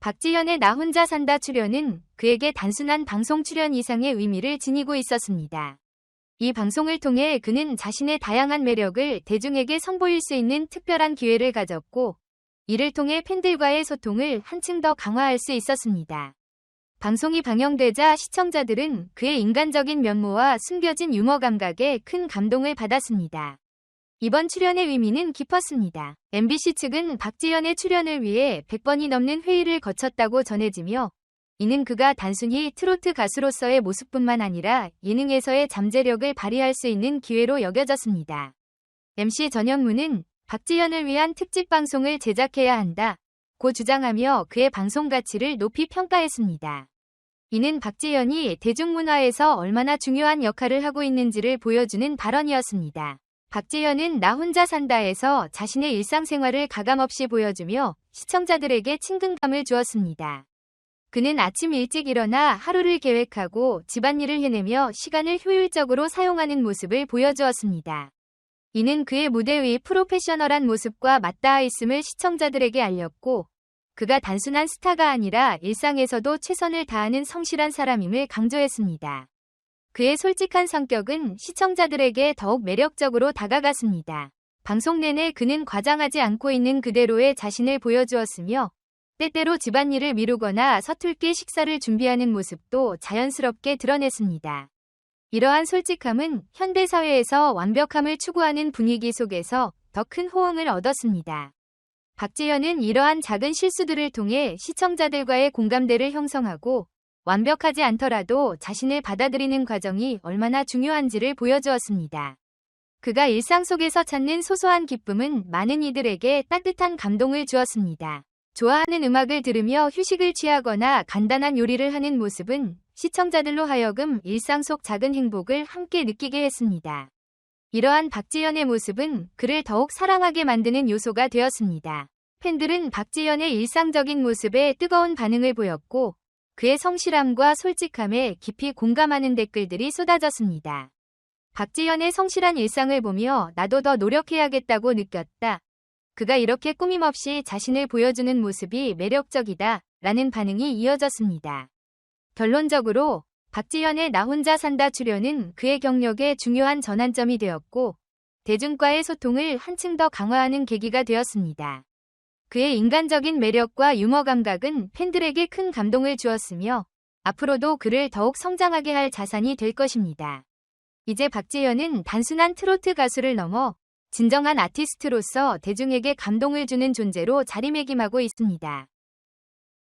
박지현의 나 혼자 산다 출연은 그에게 단순한 방송 출연 이상의 의미를 지니고 있었습니다. 이 방송을 통해 그는 자신의 다양한 매력을 대중에게 선보일 수 있는 특별한 기회를 가졌고, 이를 통해 팬들과의 소통을 한층 더 강화할 수 있었습니다. 방송이 방영되자 시청자들은 그의 인간적인 면모와 숨겨진 유머 감각에 큰 감동을 받았습니다. 이번 출연의 의미는 깊었습니다. MBC 측은 박지현의 출연을 위해 100번이 넘는 회의를 거쳤다고 전해지며 이는 그가 단순히 트로트 가수로서의 모습뿐만 아니라 예능에서의 잠재력을 발휘할 수 있는 기회로 여겨졌습니다. MC 전현무는 박지현을 위한 특집 방송을 제작해야 한다. 고 주장하며 그의 방송 가치를 높이 평가했습니다. 이는 박지현이 대중문화에서 얼마나 중요한 역할을 하고 있는지를 보여주는 발언이었습니다. 박지현은 나 혼자 산다에서 자신의 일상생활을 가감없이 보여주며 시청자들에게 친근감을 주었습니다. 그는 아침 일찍 일어나 하루를 계획하고 집안일을 해내며 시간을 효율적으로 사용하는 모습을 보여주었습니다. 이는 그의 무대 위 프로페셔널한 모습과 맞닿아 있음을 시청자들에게 알렸고, 그가 단순한 스타가 아니라 일상에서도 최선을 다하는 성실한 사람임을 강조했습니다. 그의 솔직한 성격은 시청자들에게 더욱 매력적으로 다가갔습니다. 방송 내내 그는 과장하지 않고 있는 그대로의 자신을 보여주었으며 때때로 집안일을 미루거나 서툴게 식사를 준비하는 모습도 자연스럽게 드러냈습니다. 이러한 솔직함은 현대사회에서 완벽함을 추구하는 분위기 속에서 더 큰 호응을 얻었습니다. 박지현은 이러한 작은 실수들을 통해 시청자들과의 공감대를 형성하고 완벽하지 않더라도 자신을 받아들이는 과정이 얼마나 중요한지를 보여주었습니다. 그가 일상 속에서 찾는 소소한 기쁨은 많은 이들에게 따뜻한 감동을 주었습니다. 좋아하는 음악을 들으며 휴식을 취하거나 간단한 요리를 하는 모습은 시청자들로 하여금 일상 속 작은 행복을 함께 느끼게 했습니다. 이러한 박지현의 모습은 그를 더욱 사랑하게 만드는 요소가 되었습니다. 팬들은 박지현의 일상적인 모습에 뜨거운 반응을 보였고 그의 성실함과 솔직함에 깊이 공감하는 댓글들이 쏟아졌습니다. 박지현의 성실한 일상을 보며 나도 더 노력해야겠다고 느꼈다. 그가 이렇게 꾸밈없이 자신을 보여주는 모습이 매력적이다. 라는 반응이 이어졌습니다. 결론적으로 박지현의 나 혼자 산다 출연은 그의 경력에 중요한 전환점이 되었고 대중과의 소통을 한층 더 강화하는 계기가 되었습니다. 그의 인간적인 매력과 유머 감각은 팬들에게 큰 감동을 주었으며 앞으로도 그를 더욱 성장하게 할 자산이 될 것입니다. 이제 박지현은 단순한 트로트 가수를 넘어 진정한 아티스트로서 대중에게 감동을 주는 존재로 자리매김하고 있습니다.